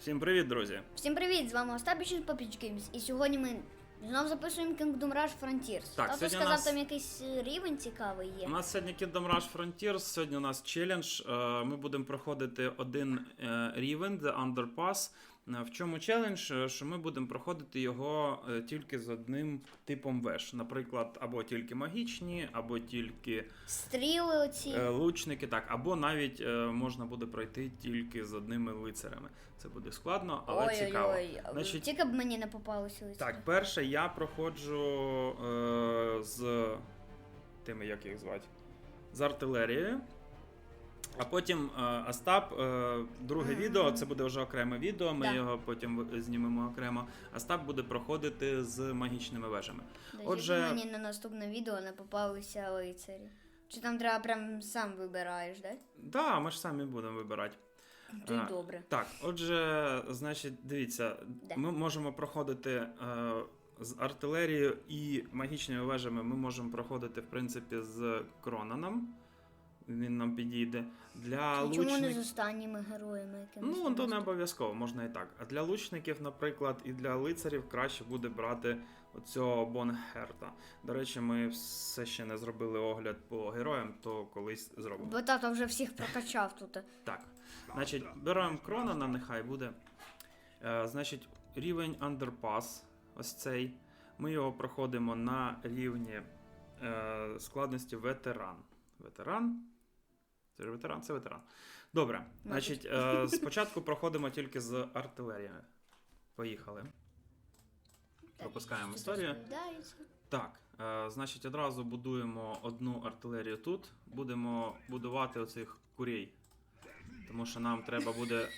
Всім привіт, друзі! Всім привіт! З вами Остапіч із Popich Games. І сьогодні ми знов записуємо Kingdom Rush Frontiers. Так, Тато сказав, нас- там якийсь е, рівень цікавий є. У нас сьогодні Kingdom Rush Frontiers, сьогодні у нас челендж. Е, Ми будемо проходити один е, рівень, The Underpass. Е, В чому челендж? Е, Що ми будемо проходити його е, тільки з одним типом веж. Наприклад, або тільки магічні, або тільки Стріли оці. лучники, так, або навіть можна буде пройти тільки з одними лицарями. Це буде складно, але цікаво. Ой-ой-ой. Значить- Тільки б мені не попалося лиця. Так, перше я проходжу е, з тими, як їх звати, з артилерією. А потім е, Остап, е, друге Мгм. відео, це буде вже окреме відео, ми Да. його потім знімемо окремо. Остап буде проходити з магічними вежами. Десь отже- мені на наступне відео не попалися лицарі. Чи там треба прям сам вибираєш, да? Так, да, ми ж самі будемо вибирати. Й А, добре. Так, отже, значить, дивіться, Де? ми можемо проходити е, з артилерією і магічними вежами. Ми можемо проходити, в принципі, з Кронаном. Він нам підійде. Для чому не з останніми героями, Ну, то не обов'язково, можна і так. А для лучників, наприклад, і для лицарів краще буде брати оцього Бонгерта. До речі, ми все ще не зробили огляд по героям, то колись зробимо. Бо тато вже всіх прокачав тут. Так. Значить, беремо Кронана, нехай буде. Е, значить, рівень Underpass, ось цей. Ми його проходимо на рівні е, складності ветеран. Ветеран. Це ж ветеран, це ветеран. Добре. Значить, е, спочатку проходимо тільки з артилерією. Поїхали. Пропускаємо історію. Так, е, значить, одразу будуємо одну артилерію тут. Будемо будувати оцих курей. Тому що нам треба буде.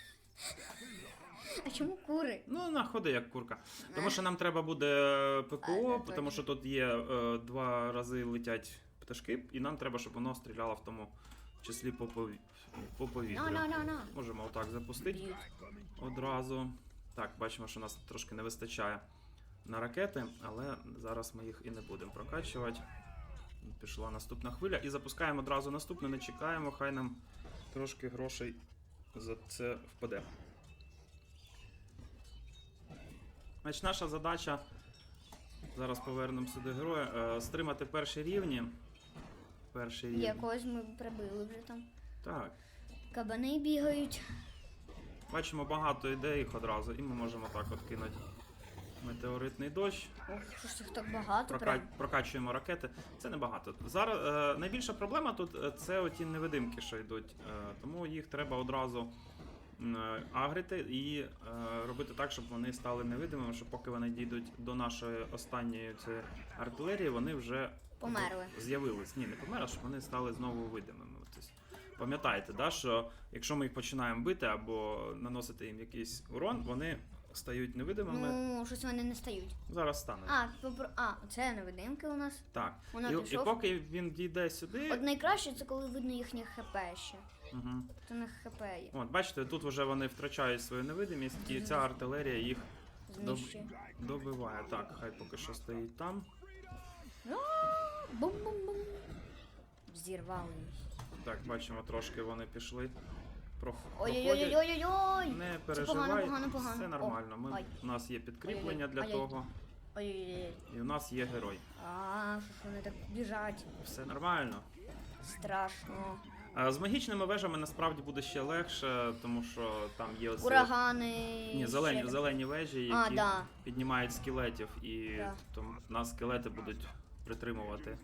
А чому кури? Ну, на ходи як курка. Тому що нам треба буде А, ППО, тому що тут є е, два рази летять пташки, і нам треба, щоб воно стріляло в тому числі по, пові... по повітрю. На, на, на, на. Можемо отак запустити одразу. Так, бачимо, що нас трошки не вистачає на ракети, але зараз ми їх і не будемо прокачувати. Пішла наступна хвиля і запускаємо одразу наступну, не чекаємо, хай нам трошки грошей за це впаде. Значить, наша задача. Зараз повернемося до героя. е, Стримати перші рівні. Перші рівні. Якось ми прибили вже там. Так. Кабани бігають. Бачимо багато ідей їх одразу, і ми можемо так от кинути метеоритний дощ. Ох, що ж їх так багато Прока... прям. Прокачуємо ракети. Це небагато. Зараз е, найбільша проблема тут е, це оті невидимки, що йдуть. Е, тому їх треба одразу е, агрити і е, робити так, щоб вони стали невидимими, щоб поки вони дійдуть до нашої останньої цієї артилерії, вони вже Померли. з'явились. Ні, не померли, щоб вони стали знову видимими. Тобто, пам'ятайте, да, що якщо ми їх починаємо бити або наносити їм якийсь урон, вони стають невидимими. Ну, щось вони не стають. Зараз стануть. А, попро... а, це невидимки у нас. Так. Вона І, і пішов. поки він дійде сюди. От найкраще це коли видно їхнє ХП ще. Угу. То не ХП є. От, бачите, тут вже вони втрачають свою невидимість, і ця артилерія їх доб... Знищує. добиває. Так, хай поки що стоїть там. Бум-бум-бум. Зірвали їх. Так, бачимо, трошки вони пішли. Прох... Ой-ой-ой-ой-ой! Не переживай, погано, погано, погано. все нормально. Ми, Ой. у нас є підкріплення Ой-ой-ой, для ой-ой. того, Ой-ой-ой. і у нас є герой. А, що ж вони так біжать? Все нормально. Страшно. А з магічними вежами насправді буде ще легше, тому що там є оці... Урагани. Ні, зелені, зелені вежі, А, які да. піднімають скелетів, і Да. тому нас скелети будуть притримувати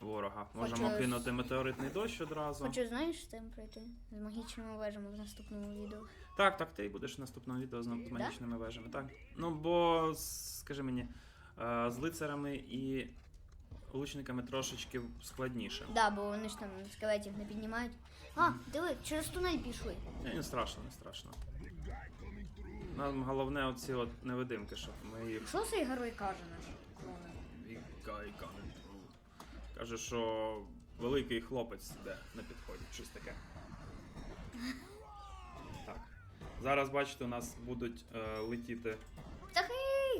ворога. Можемо Хочу- кинути метеоритний дощ одразу. Хочу, знаєш, з тим пройти? З магічними вежами в наступному відео. Так, так, ти будеш в наступному відео з з Да? магічними вежами, так? Ну, бо, скажи мені, е, з лицарами і лучниками трошечки складніше. Да, бо вони ж там скелетів не піднімають. А, диви, через тунель пішли. Ні, не страшно, не страшно. Нам головне оці от невидимки, щоб ми їх Що цей герой каже наш? Клоун? Вікайка. Каже, що великий хлопець де на підході, щось таке. Так. Зараз, бачите, у нас будуть е, летіти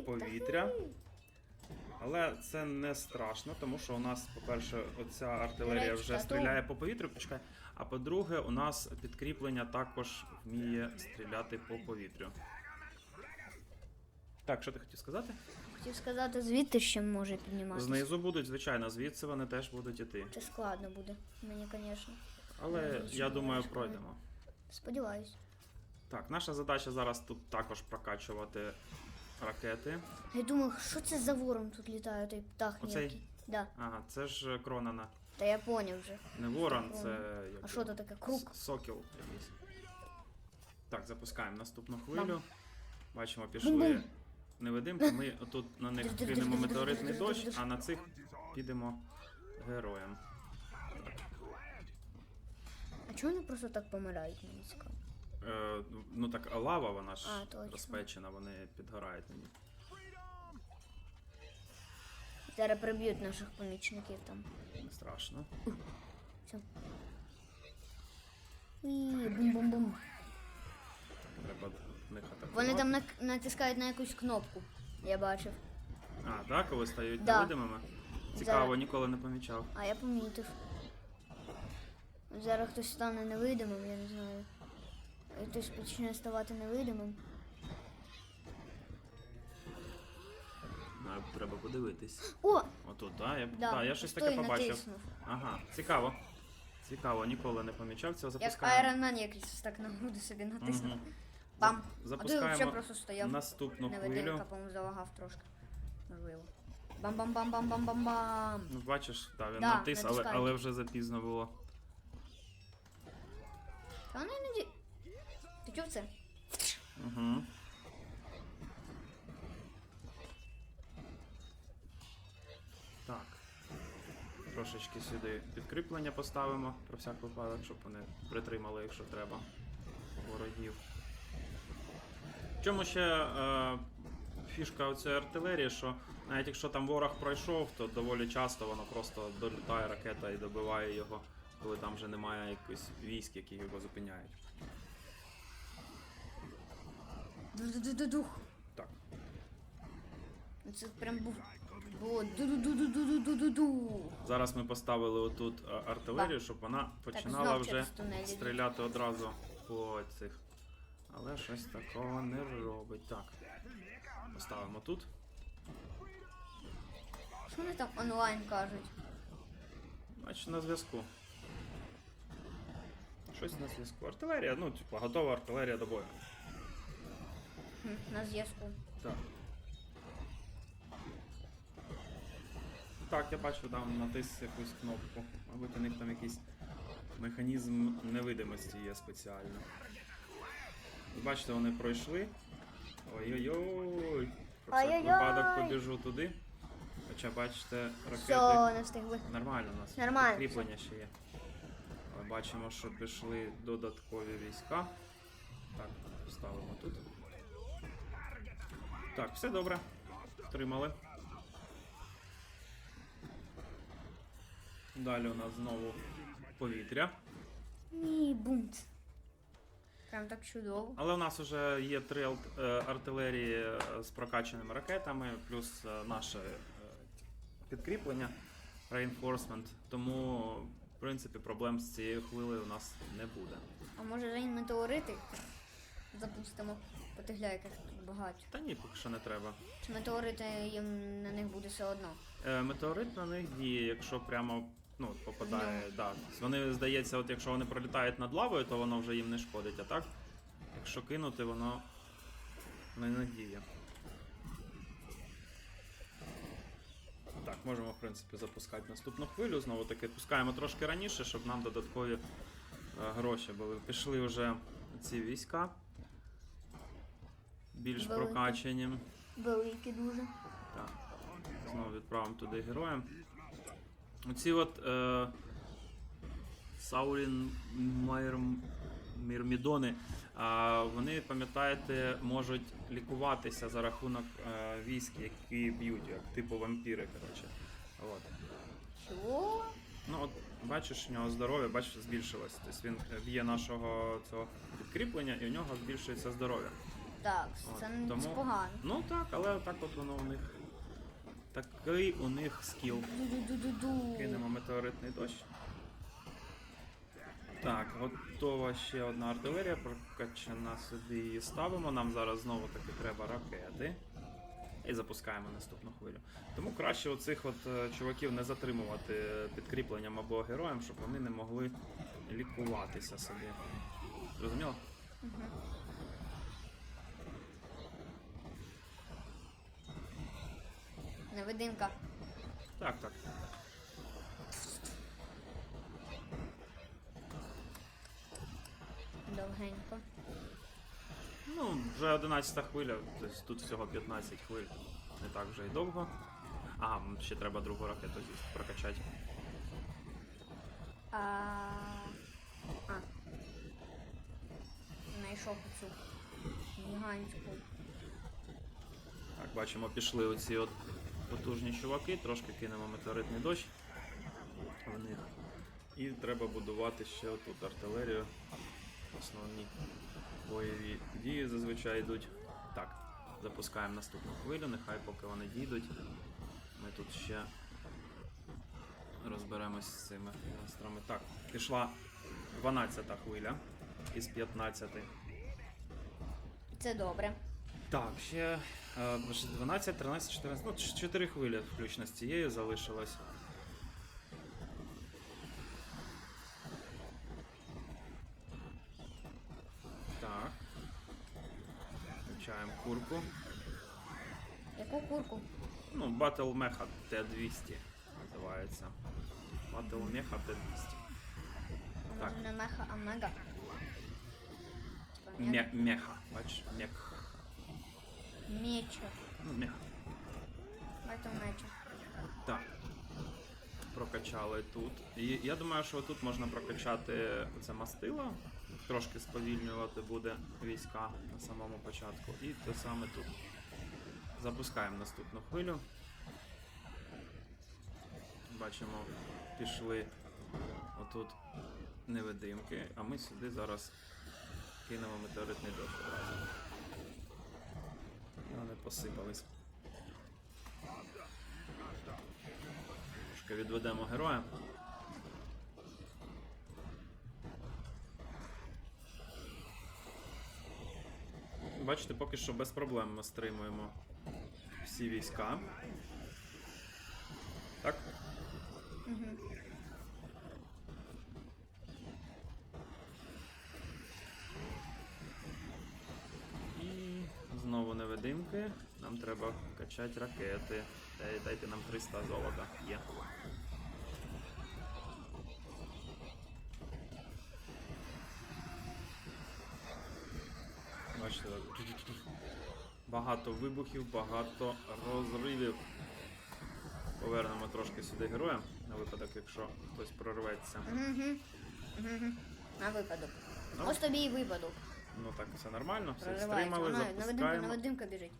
повітря. Але це не страшно, тому що у нас, по-перше, оця артилерія Речка, вже то- стріляє по повітрю, почекай. А по-друге, у нас підкріплення також вміє стріляти по повітрю. Так, що ти хотів сказати? Хотів сказати, звідти ще може підніматися. Знизу будуть, звичайно, звідси вони теж будуть іти. Це складно буде. Мені, звісно. Але я думаю, пройдемо. Сподіваюсь. Так, наша задача зараз тут також прокачувати ракети. Я думаю, що це за ворон тут літає, той птах Оцей? ніякий. Да. Ага, це ж Кронана. Та я поняв вже. Не ворон, це. як А що то таке? Круг? С- Сокіл якийсь. Так, запускаємо наступну хвилю. Бачимо, пішли Бум-бум невидимки. Ми тут на них кинемо метеоритний дощ, а на цих підемо героям. А чому вони просто так помирають мені цікаво? Е, ну так лава вона ж розпечена, вони підгорають мені. ній. Зараз приб'ють наших помічників там. Не страшно. Бум-бум-бум. Треба них атакувати. Вони там натискають на якусь кнопку. Я бачив. А, так, коли стають Да. невидимими? Цікаво, Зараз. ніколи не помічав. А я помітив. Зараз хтось стане невидимим, я не знаю. Хтось почне ставати невидимим. А, треба подивитись. О! Отут, так? Я, Да, да, я щось таке побачив. натиснув. Ага, цікаво. Цікаво, ніколи не помічав цього. Як Запускаємо. Iron Man якийсь так на груди собі натиснув. Мгм. Бам! Зап- А взагалі просто стояв. наступну хвилю. по-моєму, залагав трошки. Можливо. Бам-бам-бам-бам-бам-бам-бам. Ну, бачиш, так, він Да, натис, але, але вже запізно було. Та вони іноді. Ти чув це? Угу. Так. Трошечки сюди підкріплення поставимо про всяк випадок, щоб вони притримали, якщо треба, ворогів. В чому ще е, фішка цієї артилерії, що навіть якщо там ворог пройшов, то доволі часто воно просто долітає ракета і добиває його, коли там вже немає якихось військ, які його зупиняють. Ду-ду-ду-ду-дух. Так. Це прям був. Було ду-ду-ду-ду-ду-ду-ду-ду. Зараз ми поставили отут е, артилерію, щоб вона починала знов вже через тунелі. стріляти одразу по цих. Але щось такого не робить. Так. Поставимо тут. Що вони там онлайн кажуть? Значить на зв'язку. Щось на зв'язку. Артилерія, ну, типу, готова артилерія до бою. Хм, на зв'язку. Так. Так, я бачу, там натис якусь кнопку. Мабуть, у них там якийсь механізм невидимості є спеціально. Бачите, вони пройшли. Ой-ой-ой. Про всяк Ой-ой-ой. випадок побіжу туди. Хоча бачите, ракети. Все, не встигли. Нормально у нас. Нормально. Кріплення ще є. Але бачимо, що пішли додаткові війська. Так, ставимо тут. Так, все добре. Втримали. Далі у нас знову повітря. Ні, бунт. Прям так чудово. Але у нас вже є три е, артилерії е, з прокачаними ракетами, плюс е, наше підкріплення Reinforcement. Тому, в принципі, проблем з цією хвилею у нас не буде. А може рейн метеорити? Запустимо. Потигля, яких тут багато. Та ні, поки що не треба. Чи метеорити їм на них буде все одно? Метеорит на них діє, якщо прямо ну, попадає. Да. Вони, здається, от якщо вони пролітають над лавою, то воно вже їм не шкодить, а так? Якщо кинути, воно не не діє. Так, можемо, в принципі, запускати наступну хвилю. Знову таки пускаємо трошки раніше, щоб нам додаткові е, гроші були. Пішли вже ці війська. Більш Великі. прокачені. Великі дуже. Так. Знову відправимо туди героям. Оці от е, Саурін Майр... Мірмідони, а, вони, пам'ятаєте, можуть лікуватися за рахунок е, військ, які б'ють, як типу вампіри, коротше. От. Чого? Ну, от бачиш, у нього здоров'я, бачиш, збільшилось. Тобто він е, б'є нашого цього підкріплення і у нього збільшується здоров'я. Так, От, це не тому- погано. Ну так, але так от воно у них Такий у них скіл. Кинемо метеоритний дощ. Так, готова ще одна артилерія, прокачана сюди її ставимо. Нам зараз знову таки треба ракети. І запускаємо наступну хвилю. Тому краще оцих от е, чуваків не затримувати підкріпленням або героєм, щоб вони не могли лікуватися собі. Зрозуміло? Невидимка. Так, так. Довгенько. Ну, вже 11 хвиля, тобто тут всього 15 хвиль. Не так вже і довго. М, ще треба другу ракету прокачати. А... А. Знайшов цю гігантську. Так, бачимо, пішли оці от потужні чуваки, трошки кинемо метеоритний дощ в них. І треба будувати ще отут артилерію. Основні бойові дії зазвичай йдуть. Так, запускаємо наступну хвилю, нехай поки вони дійдуть. Ми тут ще розберемось з цими монстрами. Так, пішла 12-та хвиля із 15. Це добре. Так, ще 12, 13, 14, ну 4 хвилі включно з цією залишилось. Так. Включаємо курку. Яку курку? Ну, Battle Mecha T200 називається. Battle Mecha T200. Вона Так. не меха, а мега. Типа, Ме- Меха, бачиш, мех. Меча. Ну, меха. Бачу меча. Так. Прокачали тут. І я думаю, що тут можна прокачати це мастило. Трошки сповільнювати буде війська на самому початку. І те саме тут. Запускаємо наступну хвилю. Бачимо, пішли отут невидимки, а ми сюди зараз кинемо метеоритний дощ посипались. Трошки відведемо героя. Бачите, поки що без проблем ми стримуємо всі війська. Так? Угу. І невидимки. Нам треба качати ракети. Дай- Дайте нам 300 золота. Є. Бачите, так. багато вибухів, багато розривів. Повернемо трошки сюди героя на випадок, якщо хтось прорветься. Угу. Угу. На випадок. Ну. Ось тобі і випадок. Ну так, все нормально, все стримали, запускаємо. навидимка біжить.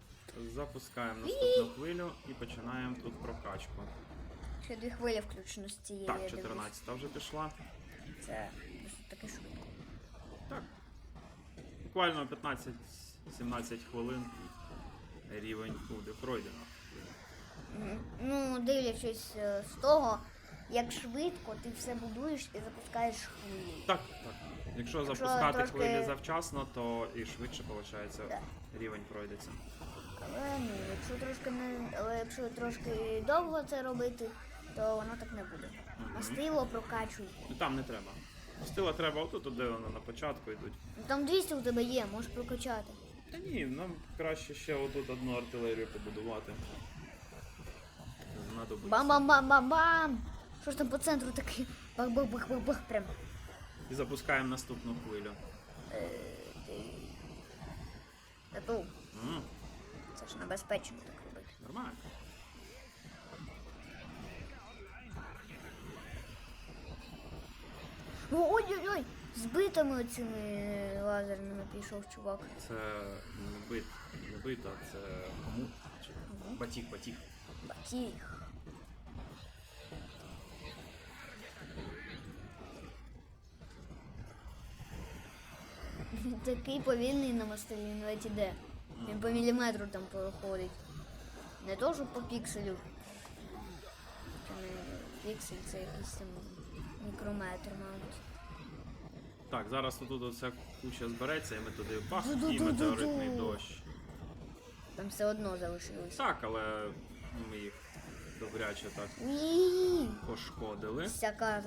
Запускаємо наступну хвилю і починаємо тут прокачку. Ще дві хвилі включно з цієї. Так, дивлюсь. 14 вже пішла. Це просто таке швидко. Так. Буквально 15-17 хвилин рівень буде пройдено. Ну, дивлячись е, з того, як швидко ти все будуєш і запускаєш хвилі. Так, так. Якщо Якщо запускати трошки- хвилі завчасно, то і швидше виходить Да. рівень пройдеться. Але ну, якщо трошки не але якщо трошки довго це робити, то воно так не буде. Мгм. Мастило прокачуй. Ну там не треба. Стила треба отут, де воно на початку йдуть. Ну, Там 200 у тебе є, можеш прокачати. Та ні, нам краще ще отут одну артилерію побудувати. Бам-бам-бам-бам-бам! Що ж там по центру таке? Бах-бах-бах-бах-бах прям. І запускаємо наступну хвилю. Е. Тату, М, це ж небезпечно так робити. нормально. Ой-ой-ой! Збитими цими лазерними пішов чувак. Це не бит, не бит, а це кому? Батіг, батіг. Батіг. Він Такий повільний на мостелі, він ледь іде. Він по міліметру там проходить. Не то, що по пікселю Піксель це якийсь там мікрометр, мабуть. Так, зараз тут оця куча збереться, і ми туди бах, і метеоритний дощ. Там все одно залишилось. Так, але ми їх добряче так Ні. пошкодили. Всяка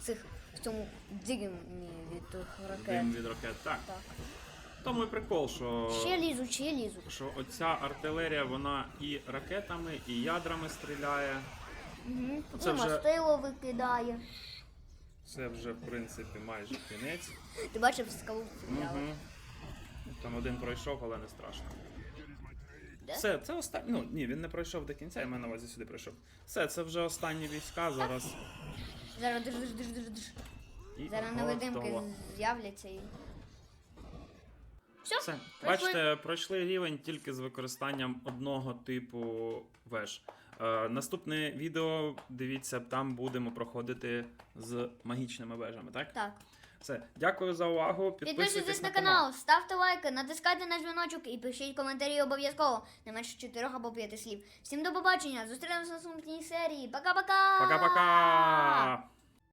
в цих в цьому димі від тих ракет. Дим від ракет. Так. Так. Тому і прикол, що. Ще лізуть, ще лізуть. що оця артилерія, вона і ракетами, і ядрами стріляє. Угу. Це І вже- мастило викидає. Це вже, в принципі, майже кінець. Ти бачив скалу стріляли? Угу. Там один пройшов, але не страшно. Все, це останній. Ну, ні, він не пройшов до кінця, я маю на увазі сюди прийшов. Все, це вже останні війська зараз. Зараз диш, диш, диш, диш, диш. І Зараз невидимки готово. з'являться і. Все, Все. Бачите, пройшли рівень тільки з використанням одного типу веж. Е, наступне відео, дивіться, там будемо проходити з магічними вежами, так? Так. Все, дякую за увагу. Підписуйтесь, на канал, ставте лайки, натискайте на дзвіночок і пишіть коментарі обов'язково. Не менше чотирьох або п'яти слів. Всім до побачення! Зустрінемося на наступній серії. Пока-пока! Пока-пока!